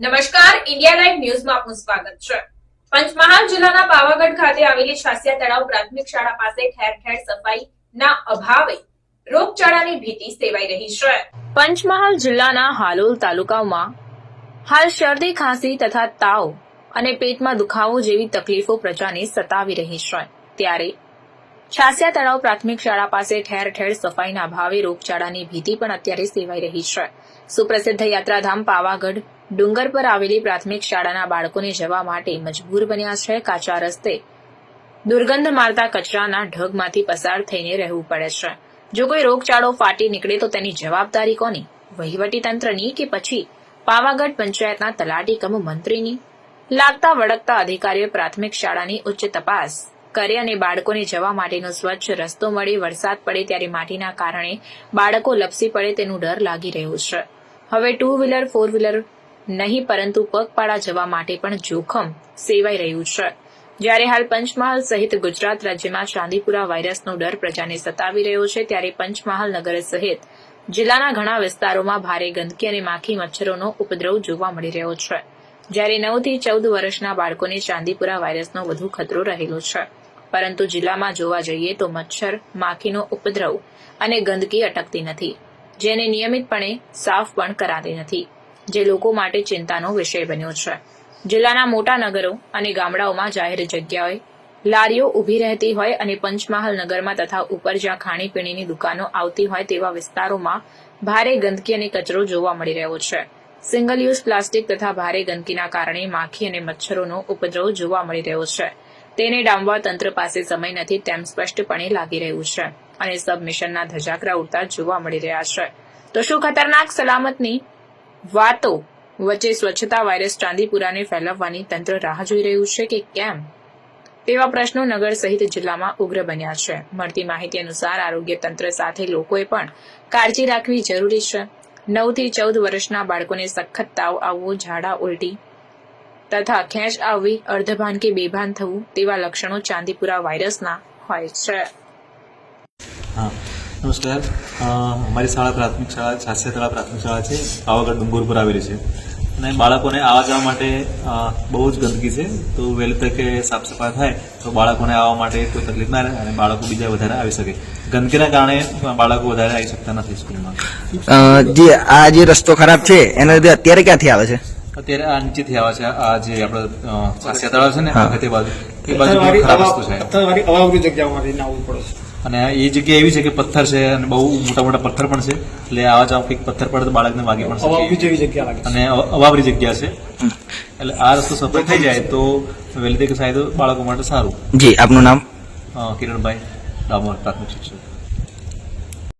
નમસ્કાર, India live ન્યૂઝમાં આપનું સ્વાગત છે. પંચમહાલ જિલ્લાના પાવાગઢ ખાતે આવેલી છાસિયા તળાવ પ્રાથમિક શાળા પાસે ઠેર ઠેર સફાઈના અભાવે રોગચાળાની ભીતિ સેવાઈ રહી છે. પંચમહાલ જિલ્લાના હાલોલ તાલુકામાં હાલ શરદી, ખાંસી તથા તાવ અને પેટમાં દુખાવો જેવી તકલીફો પ્રજાને સતાવી રહી છે. ત્યારે છાસિયા તળાવ પ્રાથમિક શાળા પાસે ઠેર ઠેર સફાઈના અભાવે રોગચાળાની ભીતિ પણ અત્યારે સેવાઈ રહી છે. સુપ્રસિદ્ધ યાત્રાધામ પાવાગઢ ડુંગર પર આવેલી પ્રાથમિક શાળાના બાળકોને જવા માટે મજબૂર બન્યા છે. કાચા રસ્તે દુર્ગંધ મારતા કચરાના ઢગમાંથી પસાર થઈને રહેવું પડે છે. જો કોઈ રોગચાળો ફાટી નીકળે તો તેની જવાબદારી કોની? વહીવટી તંત્રની કે પછી પાવાગઢ પંચાયતના તલાટી કમ મંત્રીની? લાગતા વળગતા અધિકારીઓ પ્રાથમિક શાળાની ઉચ્ચ તપાસ કરે અને બાળકોને જવા માટેનો સ્વચ્છ રસ્તો મળે, વરસાદ પડે ત્યારે માટીના કારણે બાળકો લપસી પડે તેનું ડર લાગી રહ્યું છે. હવે ટુ વ્હીલર ફોર વ્હીલર નહીં, પરંતુ પગપાળા જવા માટે પણ જોખમ સેવાઈ રહ્યું છે. જ્યારે હાલ પંચમહાલ સહિત ગુજરાત રાજ્યમાં ચાંદીપુરા વાયરસનો ડર પ્રજાને સતાવી રહ્યો છે, ત્યારે પંચમહાલ નગર સહિત જિલ્લાના ઘણા વિસ્તારોમાં ભારે ગંદકી અને માખી મચ્છરોનો ઉપદ્રવ જોવા મળી રહ્યો છે. જ્યારે નવથી ચૌદ વર્ષના બાળકોને ચાંદીપુરા વાયરસનો વધુ ખતરો રહેલો છે. પરંતુ જિલ્લામાં જોવા જઈએ તો મચ્છર, માખીનો ઉપદ્રવ અને ગંદકી અટકતી નથી, જેને નિયમિતપણે સાફ પણ કરાતી નથી, જે લોકો માટે ચિંતાનો વિષય બન્યો છે. જિલ્લાના મોટા નગરો અને ગામડાઓમાં જાહેર જગ્યાએ લારીઓ ઊભી રહેતી હોય અને પંચમહાલ નગરમાં તથા ઉપર જ્યાં ખાણીપીણીની દુકાનો આવતી હોય તેવા વિસ્તારોમાં ભારે ગંદકી અને કચરો જોવા મળી રહ્યો છે. સિંગલ યુઝ પ્લાસ્ટિક તથા ભારે ગંદકીના કારણે માખી અને મચ્છરોનો ઉપદ્રવ જોવા મળી રહ્યો છે. તેને ડામવા તંત્ર પાસે સમય નથી તેમ સ્પષ્ટપણે લાગી રહ્યું છે અને સબમિશનના ધજાકરા ઉડતા જોવા મળી રહ્યા છે. તો શું ખતરનાક સલામતની વાતો વચ્ચે સ્વચ્છતા વાયરસ ચાંદીપુરાને ફેલાવવાની તંત્ર રાહ જોઈ રહ્યું છે કે કેમ? તેવા પ્રશ્નો નગર સહિત જિલ્લામાં ઉગ્ર બન્યા છે. મળતી માહિતી અનુસાર આરોગ્ય તંત્ર સાથે લોકોએ પણ કાળજી રાખવી જરૂરી છે. નવથી ચૌદ વર્ષના બાળકોને સખત તાવ આવવો, ઝાડા, ઉલટી તથા ખેંચ આવવી અર્ધભાન કે બેભાન થવું તેવા લક્ષણો ચાંદીપુરા વાયરસના હોય છે. હા નમસ્કાર. મારી અમારી શાળા પ્રાથમિક શાળા છાસિયા તળા પ્રાથમિક શાળા છે. પાવાગઢ ડુંગર પર આવેલી છે. અને બાળકોને આવવા જવા માટે બહુ જ ગંદકી છે. તો વહેલી તકે સાફ સફાઈ થાય તો બાળકોને આવવા માટે કોઈ તકલીફ ના રહે અને બાળકો બીજા વધારે આવી શકે. ગંદકીના કારણે બાળકો વધારે આવી શકતા નથી સ્કૂલમાં. જે આ જે રસ્તો ખરાબ છે એના લીધે અત્યારે ક્યાંથી આવે છે? અત્યારે આ નીચેથી આવે છે. આ જે આપણે સાસિયા તળાવ છે ને. આ તે બાજુ એ બાજુ ખરાબ વસ્તુ છે. અવાવરી જગ્યાઓમાંથી ના આવવું પડે છે. અને એ જગ્યા એવી છે કે પથ્થર છે અને બહુ મોટા મોટા પથ્થર પણ છે. એટલે આવા જવા કંઈક પથ્થર પડે તો બાળકને વાગી પણ શકે. અને અવ- અવાવરી જગ્યા છે. એટલે આ રસ્તો સફળ થઈ જાય તો વહેલી તકે સાહેબ બાળકો માટે સારું. જી આપનું નામ? કિરણભાઈ ડામોર પ્રાથમિક શિક્ષક.